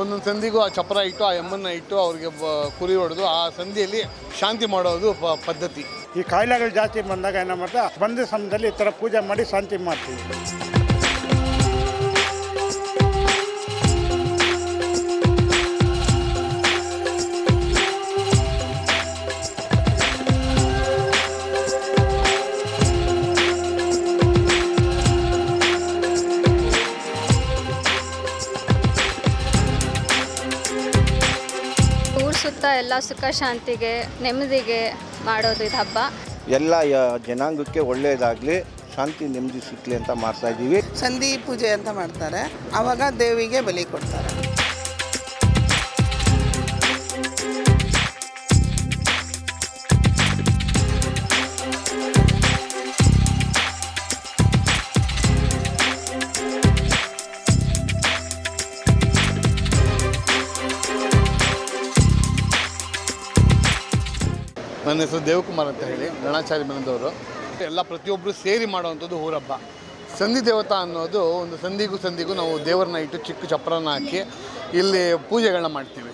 ಒಂದೊಂದು ಸಂಧಿಗೂ ಆ ಚಪ್ಪರ ಇಟ್ಟು, ಆ ಎಮ್ಮನ್ನ ಇಟ್ಟು ಅವ್ರಿಗೆ ಕುರಿ ಹೊಡೆದು ಆ ಸಂಧಿಯಲ್ಲಿ ಶಾಂತಿ ಮಾಡೋದು ಪದ್ಧತಿ. ಈ ಕಾಯಿಲೆಗಳು ಜಾಸ್ತಿ ಬಂದಾಗ ಏನ ಮಾಡ್ತಾ, ಬಂದ ಸಮಯದಲ್ಲಿ ಈ ಥರ ಪೂಜೆ ಮಾಡಿ ಶಾಂತಿ ಮಾಡ್ತೀವಿ. ಸುತ್ತ ಎಲ್ಲ ಸುಖ ಶಾಂತಿಗೆ ನೆಮ್ಮದಿಗೆ ಮಾಡೋದು ಇದು ಹಬ್ಬ. ಎಲ್ಲ ಜನಾಂಗಕ್ಕೆ ಒಳ್ಳೆಯದಾಗಲಿ ಶಾಂತಿ ನೆಮ್ಮದಿ ಸಿಕ್ಕಲಿ ಅಂತ ಮಾಡ್ತಾ ಇದ್ದೀವಿ. ಸಂಧಿ ಪೂಜೆ ಅಂತ ಮಾಡ್ತಾರೆ. ಆವಾಗ ದೇವಿಗೆ ಬಲಿ ಕೊಡ್ತಾರೆ. ನನ್ನ ಹೆಸರು ದೇವಕುಮಾರ್ ಅಂತ ಹೇಳಿ, ರಣಾಚಾರಿ ಮನದವರು. ಎಲ್ಲ ಪ್ರತಿಯೊಬ್ಬರು ಸೇರಿ ಮಾಡುವಂಥದ್ದು ಊರಬ್ಬ ಸಂಧಿ ದೇವತಾ ಅನ್ನೋದು ಒಂದು ಸಂಧಿಗೂ ಸಂಧಿಗೂ ನಾವು ದೇವರನ್ನ ಇಟ್ಟು ಚಿಕ್ಕ ಚಪ್ರನ ಹಾಕಿ ಇಲ್ಲಿ ಪೂಜೆಗಳನ್ನ ಮಾಡ್ತೀವಿ.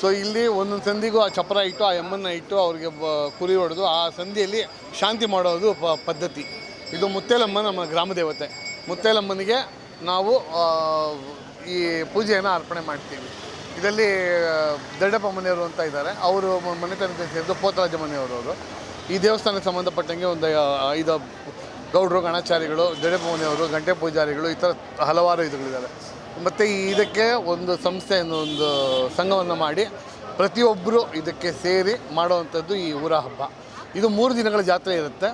ಸೊ ಇಲ್ಲಿ ಒಂದೊಂದು ಸಂಧಿಗೂ ಆ ಚಪ್ಪರ ಇಟ್ಟು, ಆ ಎಮ್ಮನ್ನ ಇಟ್ಟು ಅವ್ರಿಗೆ ಕುರಿ ಹೊಡೆದು ಆ ಸಂಧಿಯಲ್ಲಿ ಶಾಂತಿ ಮಾಡೋದು ಪದ್ಧತಿ. ಇದು ಮುತ್ತೇಲಮ್ಮ ನಮ್ಮ ಗ್ರಾಮ ದೇವತೆ. ಮುತ್ತೇಲಮ್ಮನಿಗೆ ನಾವು ಈ ಪೂಜೆಯನ್ನು ಅರ್ಪಣೆ ಮಾಡ್ತೀವಿ. ಇದರಲ್ಲಿ ದಡ್ಡಪ್ಪ ಮನೆಯವರು ಅಂತ ಇದ್ದಾರೆ. ಅವರು ಮನೆತನದ ಸೇರಿದ್ದು ಪೋತರಾಜ ಮನೆಯವರು ಅವರು. ಈ ದೇವಸ್ಥಾನಕ್ಕೆ ಸಂಬಂಧಪಟ್ಟಂಗೆ ಒಂದು ಐದು ಗೌಡರು, ಗಣಾಚಾರಿಗಳು, ದೊಡ್ಡಪ್ಪ ಮನೆಯವರು, ಗಂಟೆ ಪೂಜಾರಿಗಳು, ಈ ಥರ ಹಲವಾರು ಇದುಗಳಿದ್ದಾರೆ. ಮತ್ತು ಇದಕ್ಕೆ ಒಂದು ಸಂಸ್ಥೆಯನ್ನು, ಒಂದು ಸಂಘವನ್ನು ಮಾಡಿ ಪ್ರತಿಯೊಬ್ಬರು ಇದಕ್ಕೆ ಸೇರಿ ಮಾಡುವಂಥದ್ದು ಈ ಊರ ಹಬ್ಬ. ಇದು ಮೂರು ದಿನಗಳ ಜಾತ್ರೆ ಇರುತ್ತೆ.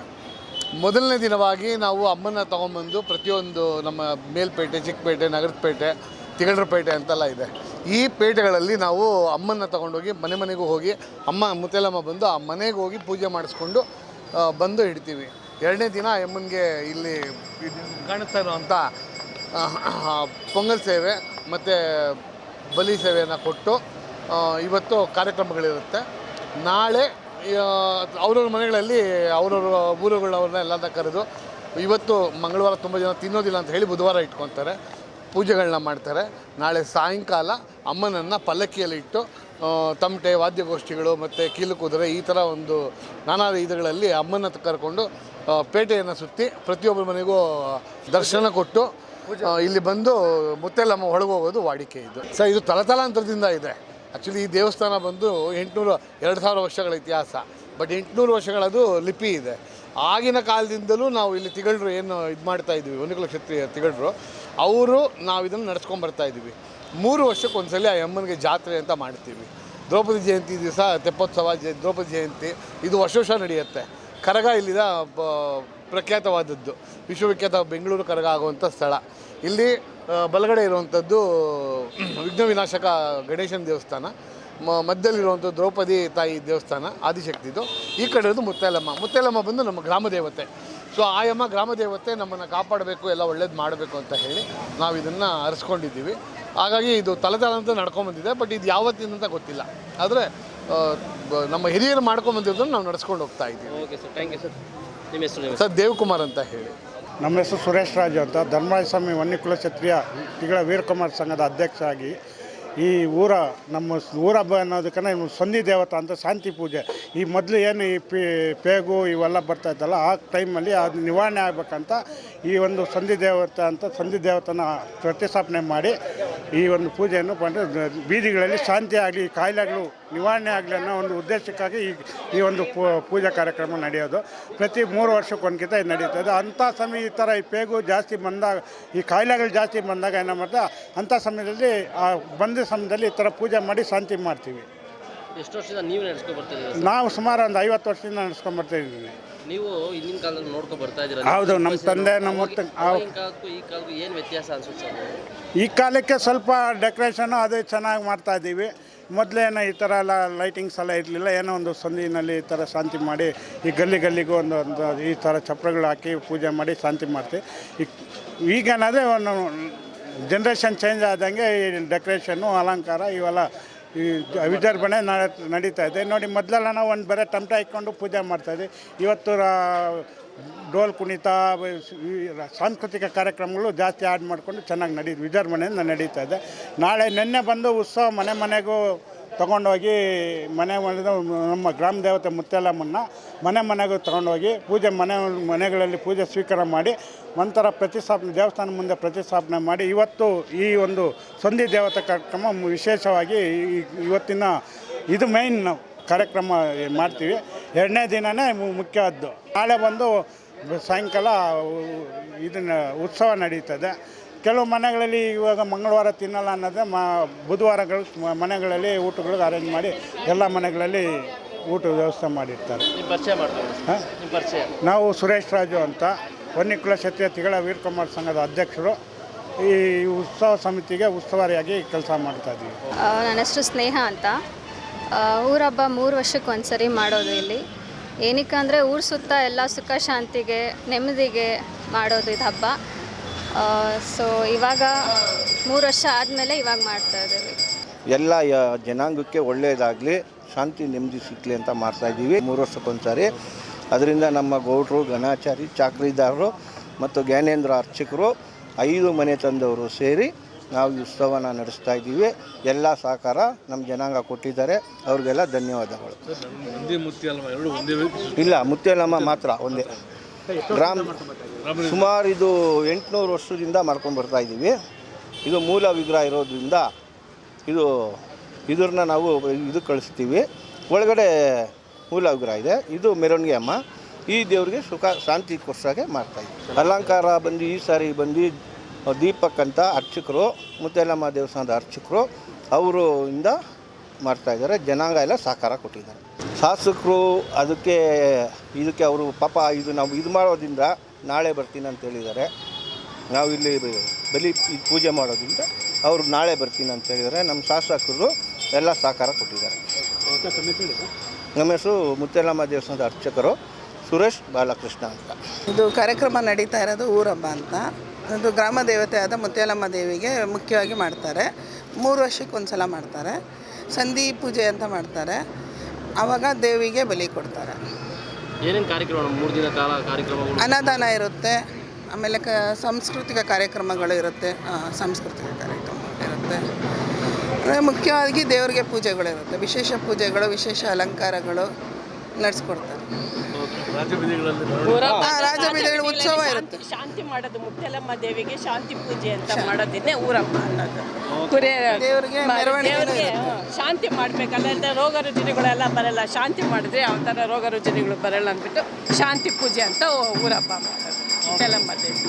ಮೊದಲನೇ ದಿನವಾಗಿ ನಾವು ಅಮ್ಮನ ತೊಗೊಂಬಂದು ಪ್ರತಿಯೊಂದು ನಮ್ಮ ಮೇಲ್ಪೇಟೆ, ಚಿಕ್ಕಪೇಟೆ ನಗರಪೇಟೆ ತಿಗಳರಪೇಟೆ ಅಂತೆಲ್ಲ ಇದೆ. ಈ ಪೇಟೆಗಳಲ್ಲಿ ನಾವು ಅಮ್ಮನ ತಗೊಂಡೋಗಿ ಮನೆ ಮನೆಗೂ ಹೋಗಿ ಅಮ್ಮ ಮುತ್ತೇಲಮ್ಮ ಬಂದು ಆ ಮನೆಗೆ ಹೋಗಿ ಪೂಜೆ ಮಾಡಿಸ್ಕೊಂಡು ಬಂದು ಇಡ್ತೀವಿ. ಎರಡನೇ ದಿನ ಅಮ್ಮನಿಗೆ ಇಲ್ಲಿ ಕಾಣಿಸ್ತಾ ಇರುವಂಥ ಪೊಂಗಲ್ ಸೇವೆ ಮತ್ತು ಬಲಿ ಸೇವೆಯನ್ನು ಕೊಟ್ಟು ಇವತ್ತು ಕಾರ್ಯಕ್ರಮಗಳಿರುತ್ತೆ. ನಾಳೆ ಅವ್ರವ್ರ ಮನೆಗಳಲ್ಲಿ ಅವ್ರವ್ರ ಊರುಗಳವ್ರನ್ನ ಎಲ್ಲ ಕರೆದು, ಇವತ್ತು ಮಂಗಳವಾರ ತುಂಬ ಜನ ತಿನ್ನೋದಿಲ್ಲ ಅಂತ ಹೇಳಿ ಬುಧವಾರ ಇಟ್ಕೊತಾರೆ ಪೂಜೆಗಳನ್ನ ಮಾಡ್ತಾರೆ. ನಾಳೆ ಸಾಯಂಕಾಲ ಅಮ್ಮನನ್ನು ಪಲ್ಲಕ್ಕಿಯಲ್ಲಿ ಇಟ್ಟು ತಮಟೆ, ವಾದ್ಯಗೋಷ್ಠಿಗಳು ಮತ್ತು ಕೀಲು ಕುದುರೆ ಈ ಥರ ಒಂದು ನಾನಾ ಇದಗಳಲ್ಲಿ ಅಮ್ಮನ ಕರ್ಕೊಂಡು ಪೇಟೆಯನ್ನು ಸುತ್ತಿ ಪ್ರತಿಯೊಬ್ಬರ ಮನೆಗೂ ದರ್ಶನ ಕೊಟ್ಟು ಇಲ್ಲಿ ಬಂದು ಮುತ್ತೆಲ್ಲಮ್ಮ ಒಳಗೆ ಹೋಗೋದು ವಾಡಿಕೆ ಇದು. ಸರ್, ಇದು ತಲತಲಾಂತರದಿಂದ ಇದೆ. ಆ್ಯಕ್ಚುಲಿ ಈ ದೇವಸ್ಥಾನ ಬಂದು ಎಂಟುನೂರು, ಎರಡು ಸಾವಿರ ವರ್ಷಗಳ ಇತಿಹಾಸ. ಬಟ್ ಎಂಟುನೂರು ವರ್ಷಗಳದು ಲಿಪಿ ಇದೆ. ಆಗಿನ ಕಾಲದಿಂದಲೂ ನಾವು ಇಲ್ಲಿ ತಿಗಳರು ಏನು ಇದು ಮಾಡ್ತಾ ಇದ್ವಿ. ಒನಿಕುಲ ಕ್ಷತ್ರಿಯ ತಿಗಳರು. ಅವರು ನಾವು ಇದನ್ನು ನಡೆಸ್ಕೊಂಡು ಇದ್ದೀವಿ. ಮೂರು ವರ್ಷಕ್ಕೆ ಒಂದ್ಸಲ ಆ ಅಮ್ಮನಿಗೆ ಜಾತ್ರೆ ಅಂತ ಮಾಡ್ತೀವಿ. ದ್ರೌಪದಿ ಜಯಂತಿ ದಿವಸ, ತೆಪ್ಪೋತ್ಸವ ಜಯ ದ್ರೌಪದಿ ಜಯಂತಿ, ಇದು ವರ್ಷ ವರ್ಷ ನಡೆಯುತ್ತೆ. ಕರಗ ಇಲ್ಲಿದ ಬ- ಪ್ರಖ್ಯಾತವಾದದ್ದು. ವಿಶ್ವವಿಖ್ಯಾತ ಬೆಂಗಳೂರು ಕರಗ ಆಗುವಂಥ ಸ್ಥಳ. ಇಲ್ಲಿ ಬಲಗಡೆ ಇರುವಂಥದ್ದು, ವಿಘ್ನ ವಿನಾಶಕ ಗಣೇಶನ ದೇವಸ್ಥಾನ. ಮ ಮಧ್ಯದಲ್ಲಿರುವಂಥ ದ್ರೌಪದಿ ತಾಯಿ ದೇವಸ್ಥಾನ, ಆದಿಶಕ್ತಿದು. ಈ ಕಡೆ ಇರೋದು ಮುತ್ತೈಲಮ್ಮ. ಮುತ್ತೈಲಮ್ಮ ಬಂದು ನಮ್ಮ ಗ್ರಾಮ ದೇವತೆ. ಸೊ ಆಯಮ್ಮ ಗ್ರಾಮ ದೇವತೆ ನಮ್ಮನ್ನು ಕಾಪಾಡಬೇಕು ಎಲ್ಲ ಒಳ್ಳೇದು ಮಾಡಬೇಕು ಅಂತ ಹೇಳಿ ನಾವು ಇದನ್ನು ಅರಿಸ್ಕೊಂಡಿದ್ದೀವಿ. ಹಾಗಾಗಿ ಇದು ತಲೆತಾಳಂತ ನಡ್ಕೊಂಬಂದಿದೆ ಬಟ್ ಇದು ಯಾವತ್ತಿನ ಅಂತ ಗೊತ್ತಿಲ್ಲ. ಆದರೆ ನಮ್ಮ ಹಿರಿಯರು ಮಾಡ್ಕೊಂಬಂದಿದ್ದನ್ನು ನಾವು ನಡೆಸ್ಕೊಂಡು ಹೋಗ್ತಾ ಇದ್ದೀವಿ. Okay sir thank you sir ನಿಮ್ಮ ಹೆಸರು ನಿಮ್ಮ ಸರ್ ದೇವಕುಮಾರ್ ಅಂತ ಹೇಳಿ. ನಮ್ಮ ಹೆಸರು ಸುರೇಶ್ ರಾಜು ಅಂತ ಧರ್ಮರಾಯ ಸ್ವಾಮಿ ವನ್ಯಕುಲ ಕ್ಷತ್ರಿಯ ತಿಗಳ ವೀರಕುಮಾರ್ ಸಂಘದ ಅಧ್ಯಕ್ಷ ಆಗಿ ಈ ಊರ, ನಮ್ಮ ಊರ ಹಬ್ಬ ಅನ್ನೋದಕ್ಕನ್ನ ಸಂಧಿ ದೇವತಾ ಅಂತ ಶಾಂತಿ ಪೂಜೆ. ಈ ಮೊದಲು ಏನು ಈ ಪಿ, ಪೇಗು ಇವೆಲ್ಲ ಬರ್ತಾ ಇದ್ದಲ್ಲ ಆ ಟೈಮಲ್ಲಿ ಅದು ನಿವಾರಣೆ ಆಗಬೇಕಂತ ಈ ಒಂದು ಸಂಧಿ ದೇವತೆ ಅಂತ ಸಂಧಿ ದೇವತನ ಪ್ರತಿಷ್ಠಾಪನೆ ಮಾಡಿ ಈ ಒಂದು ಪೂಜೆಯನ್ನು ಬಂದು ಬೀದಿಗಳಲ್ಲಿ ಶಾಂತಿ ಆಗಲಿ ಕಾಯಿಲೆಗಳು ನಿವಾರಣೆ ಆಗಲಿ ಅನ್ನೋ ಒಂದು ಉದ್ದೇಶಕ್ಕಾಗಿ ಈ ಈ ಒಂದು ಪೂ- ಪೂಜಾ ಕಾರ್ಯಕ್ರಮ ನಡೆಯೋದು. ಪ್ರತಿ ಮೂರು ವರ್ಷಕ್ಕೊಂದ್ಕಿಂತ ಇದು ನಡೀತದೆ ಅಂಥ ಸಮಯ ಈ ಥರ ಈ ಪೇಗು ಜಾಸ್ತಿ ಬಂದಾಗ ಈ ಕಾಯಿಲೆಗಳು ಜಾಸ್ತಿ ಬಂದಾಗ ಏನು ಮಾಡ್ತಾ ಅಂಥ ಸಮಯದಲ್ಲಿ ಆ ಬಂದ ಸಮಯದಲ್ಲಿ ಈ ಥರ ಪೂಜೆ ಮಾಡಿ ಶಾಂತಿ ಮಾಡ್ತೀವಿ. ಎಷ್ಟು ವರ್ಷದಿಂದ ನೀವು ನಾವು ಸುಮಾರು ಒಂದು ಐವತ್ತು ವರ್ಷದಿಂದ ನಡೆಸ್ಕೊಂಬರ್ತಾ ಇದ್ದೀವಿ. ನೀವು ಹಿಂದಿನ ಕಾಲದಲ್ಲಿ ನೋಡ್ಕೊ ಬರ್ತಾ ಇದ್ದೀರಾ? ಹೌದು, ನಮ್ಮ ತಂದೆ, ನಮ್ಮ ಅವಾಗಿನ- ಕಾಲಕ್ಕೂ ಈ ಕಾಲಕ್ಕೂ ಏನು ವ್ಯತ್ಯಾಸ ಅನ್ಸುತ್ತೆ ಸರ್ ಈ ಕಾಲಕ್ಕೆ ಸ್ವಲ್ಪ ಡೆಕೋರೇಷನು ಅದು ಚೆನ್ನಾಗಿ ಮಾಡ್ತಾ ಇದ್ದೀವಿ. ಮೊದಲೇನೋ ಈ ಥರ ಎಲ್ಲ ಲೈಟಿಂಗ್ಸ್ ಎಲ್ಲ ಇರಲಿಲ್ಲ ಏನೋ ಒಂದು ಸಂದಿನಲ್ಲಿ ಈ ಥರ ಶಾಂತಿ ಮಾಡಿ ಈ ಗಲ್ಲಿ ಗಲ್ಲಿಗೂ ಒಂದು ಒಂದು ಈ ಥರ ಚಪ್ರಗಳು ಹಾಕಿ ಪೂಜೆ ಮಾಡಿ ಶಾಂತಿ ಮಾಡ್ತೀವಿ. ಈಗ ಈಗೇನಾದರೆ ಒಂದು ಜನ್ರೇಷನ್ ಚೇಂಜ್ ಆದಂಗೆ ಈ ಡೆಕೋರೇಷನ್ನು ಅಲಂಕಾರ ಇವೆಲ್ಲ ಈ ವಿಜೃಂಭಣೆ ನಡ- ನಡೀತಾ ಇದೆ. ನೋಡಿ, ಮೊದಲೆಲ್ಲ ನಾವು ಒಂದು ಬರೀ ತಮಟೆ ಇಟ್ಕೊಂಡು ಪೂಜೆ ಮಾಡ್ತಾಯಿದ್ವಿ ಇವತ್ತು ಡೋಲ್ ಕುಣಿತ ಸಾಂಸ್ಕೃತಿಕ ಕಾರ್ಯಕ್ರಮಗಳು ಜಾಸ್ತಿ ಆ್ಯಡ್ ಮಾಡಿಕೊಂಡು ಚೆನ್ನಾಗಿ ನಡೀತು ವಿಜೃಂಭಣೆಯಿಂದ ನಡೀತಾ ಇದೆ. ನಾಳೆ ನಿನ್ನೆ ಬಂದು ಉತ್ಸವ ಮನೆ ಮನೆಗೂ ತೊಗೊಂಡೋಗಿ ಮನೆ ಮನೆ ನಮ್ಮ ಗ್ರಾಮ ದೇವತೆ ಮುತ್ತೆಲ್ಲಮ್ಮನ್ನ ಮನೆ ಮನೆಗೂ ತಗೊಂಡೋಗಿ ಪೂಜೆ ಮನೆ ಮನೆಗಳಲ್ಲಿ ಪೂಜೆ ಸ್ವೀಕಾರ ಮಾಡಿ ನಂತರ ಪ್ರತಿಷ್ಠಾಪನೆ, ದೇವಸ್ಥಾನ ಮುಂದೆ ಪ್ರತಿಷ್ಠಾಪನೆ ಮಾಡಿ ಇವತ್ತು ಈ ಒಂದು ಸಂಧಿ ದೇವತೆ ಕಾರ್ಯಕ್ರಮ ವಿಶೇಷವಾಗಿ ಇವತ್ತಿನ ಇದು ಮೈನ್ ಕಾರ್ಯಕ್ರಮ ಮಾಡ್ತೀವಿ. ಎರಡನೇ ದಿನವೇ ಮುಖ್ಯವಾದ್ದು ನಾಳೆ ಬಂದು ಸಾಯಂಕಾಲ ಇದನ್ನು ಉತ್ಸವ ನಡೀತದೆ. ಕೆಲವು ಮನೆಗಳಲ್ಲಿ ಇವಾಗ ಮಂಗಳವಾರ ತಿನ್ನಲ್ಲ ಅನ್ನೋದು ಮ ಬುಧವಾರಗಳು ಮನೆಗಳಲ್ಲಿ ಊಟಗಳಿಗೆ ಅರೇಂಜ್ ಮಾಡಿ ಎಲ್ಲ ಮನೆಗಳಲ್ಲಿ ಊಟ ವ್ಯವಸ್ಥೆ ಮಾಡಿರ್ತಾರೆ. ಪರಿಚಯ ಪರಿಚಯ. ನಾವು ಸುರೇಶ್ ರಾಜು ಅಂತ ವನ್ನಿಕುಲ ಕ್ಷತ್ರಿಯ ತಿಗಳ ವೀರಕುಮಾರ್ ಸಂಘದ ಅಧ್ಯಕ್ಷರು. ಈ ಉತ್ಸವ ಸಮಿತಿಗೆ ಉಸ್ತುವಾರಿಯಾಗಿ ಕೆಲಸ ಮಾಡ್ತಾ ಇದ್ದೀವಿ. ನನ್ನ ಹೆಸರು ಸ್ನೇಹ ಅಂತ. ಊರಬ್ಬ ಮೂರು ವರ್ಷಕ್ಕೆ ಒಂದ್ಸರಿ ಮಾಡೋದು ಇಲ್ಲಿ. ಏನಕ್ಕೆ ಅಂದರೆ ಊರು ಸುತ್ತ ಎಲ್ಲ ಸುಖ ಶಾಂತಿಗೆ ನೆಮ್ಮದಿಗೆ ಮಾಡೋದು ಇದು ಹಬ್ಬ. ಸೊ ಇವಾಗ ಮೂರು ವರ್ಷ ಆದಮೇಲೆ ಇವಾಗ ಮಾಡ್ತಾ ಇದ್ದೀವಿ. ಎಲ್ಲ ಯ- ಜನಾಂಗಕ್ಕೆ ಒಳ್ಳೆಯದಾಗಲಿ ಶಾಂತಿ ನೆಮ್ಮದಿ ಸಿಕ್ಕಲಿ ಅಂತ ಮಾಡ್ತಾ ಇದ್ದೀವಿ ಮೂರು ವರ್ಷಕ್ಕೊಂದ್ಸಾರಿ. ಅದರಿಂದ ನಮ್ಮ ಗೌಡ್ರು ಗಣಾಚಾರಿ ಚಾಕ್ರಿದಾರರು ಮತ್ತು ಜ್ಞಾನೇಂದ್ರ ಅರ್ಚಕರು ಐದು ಮನೆ ತಂದವರು ಸೇರಿ ನಾವು ಈ ಉತ್ಸವನ ನಡೆಸ್ತಾ ಇದ್ದೀವಿ. ಎಲ್ಲ ಸಹಕಾರ ನಮ್ಮ ಜನಾಂಗ ಕೊಟ್ಟಿದ್ದಾರೆ. ಅವ್ರಿಗೆಲ್ಲ ಧನ್ಯವಾದಗಳು. ಇಲ್ಲ ಮುತ್ಯಾಲಮ್ಮ ಮಾತ್ರ ಒಂದೇ. ಗ್ರಾಮ ಸುಮಾರು ಇದು ಎಂಟುನೂರು ವರ್ಷದಿಂದ ಮಾಡ್ಕೊಂಡು ಬರ್ತಾ ಇದ್ದೀವಿ. ಇದು ಮೂಲ ವಿಗ್ರಹ ಇರೋದ್ರಿಂದ ಇದು ಇದ್ರನ್ನ ನಾವು ಇದು ಕಳಿಸ್ತೀವಿ. ಒಳಗಡೆ ಮೂಲ ವಿಗ್ರಹ ಇದೆ. ಇದು ಮೆರವಣಿಗೆ ಅಮ್ಮ. ಈ ದೇವರಿಗೆ ಸುಖ, ಶಾಂತಿ ಕೊಡ್ಸೋಕ್ಕೆ ಮಾಡ್ತಾ ಇದ್ದೀವಿ. ಅಲಂಕಾರ ಬಂದು, ಈ ಸಾರಿ ಬಂದು, ದೀಪಕ್ ಅಂತ ಅರ್ಚಕರು ಮುತ್ತೆಲ್ಲಮ್ಮ ದೇವಸ್ಥಾನದ ಅರ್ಚಕರು ಅವರು ಇಂದ ಮಾಡ್ತಾಯಿದ್ದಾರೆ ಜನಾಂಗ ಎಲ್ಲ ಸಹಕಾರ ಕೊಟ್ಟಿದ್ದಾರೆ. ಶಾಸಕರು ಅದಕ್ಕೆ, ಇದಕ್ಕೆ ಅವರು ಪಾಪ ಇದು ನಾವು ಇದು ಮಾಡೋದ್ರಿಂದ ನಾಳೆ ಬರ್ತೀನಿ ಅಂತ ಹೇಳಿದ್ದಾರೆ. ನಾವು ಇಲ್ಲಿ ಬಲಿ ಪೂಜೆ ಮಾಡೋದ್ರಿಂದ ಅವರು ನಾಳೆ ಬರ್ತೀನಿ ಅಂತ ಹೇಳಿದ್ದಾರೆ. ನಮ್ಮ ಶಾಸಕರು ಎಲ್ಲ ಸಹಕಾರ ಕೊಟ್ಟಿದ್ದಾರೆ. ನಮ್ಮ ಹೆಸರು ಮುತ್ತೆಲ್ಲಮ್ಮ ದೇವಸ್ಥಾನದ ಅರ್ಚಕರು ಸುರೇಶ್ ಬಾಲಕೃಷ್ಣ ಅಂತ. ಇದು ಕಾರ್ಯಕ್ರಮ ನಡೀತಾ ಇರೋದು ಊರಬ್ಬ ಅಂತ. ಒಂದು ಗ್ರಾಮ ದೇವತೆ ಆದ ಮುತ್ಯಾಲಮ್ಮ ದೇವಿಗೆ ಮುಖ್ಯವಾಗಿ ಮಾಡ್ತಾರೆ. ಮೂರು ವರ್ಷಕ್ಕೆ ಒಂದು ಸಲ ಮಾಡ್ತಾರೆ. ಸಂಧಿ ಪೂಜೆ ಅಂತ ಮಾಡ್ತಾರೆ. ಆವಾಗ ದೇವಿಗೆ ಬಲಿ ಕೊಡ್ತಾರೆ. ಏನೇನು ಕಾರ್ಯಕ್ರಮ, ಮೂರು ದಿನ ಕಾಲ ಕಾರ್ಯಕ್ರಮಗಳು? ಅನ್ನದಾನ ಇರುತ್ತೆ, ಆಮೇಲೆ ಕ, ಸಾಂಸ್ಕೃತಿಕ ಕಾರ್ಯಕ್ರಮಗಳು ಇರುತ್ತೆ ಸಾಂಸ್ಕೃತಿಕ ಕಾರ್ಯಕ್ರಮ ಇರುತ್ತೆ. ಮುಖ್ಯವಾಗಿ ದೇವರಿಗೆ ಪೂಜೆಗಳಿರುತ್ತೆ ವಿಶೇಷ ಪೂಜೆಗಳು, ವಿಶೇಷ ಅಲಂಕಾರಗಳು ನಡೆಸ್ಕೊಡ್ತಾರೆ. ರಾಜ ಬೀದಿಗಳ ಉತ್ಸವ ಇರುತ್ತೆ. ಶಾಂತಿ ಮಾಡೋದು ಮುತ್ತಲಮ್ಮ ದೇವಿಗೆ ಶಾಂತಿ ಪೂಜೆ ಅಂತ ಮಾಡೋದಿನ್ನೇ ಊರಮ್ಮ ಅನ್ನೋದು. ಕುರಿ ದೇವ್ರಿಗೆ ಮೆರವಣಿಗೆ ಶಾಂತಿ ಮಾಡ್ಬೇಕಲ್ಲ ರೋಗ ರುಜಿನಗಳೆಲ್ಲ ಬರಲ್ಲ ಶಾಂತಿ ಮಾಡಿದ್ರೆ ಯಾವ ಥರ ರೋಗ ರುಜಿನಿಗಳು ಬರಲ್ಲ ಅಂದ್ಬಿಟ್ಟು ಶಾಂತಿ ಪೂಜೆ ಅಂತ ಊರಪ್ಪ ಮಾಡೋದು ಮುತ್ತಲಮ್ಮ ದೇವಿ.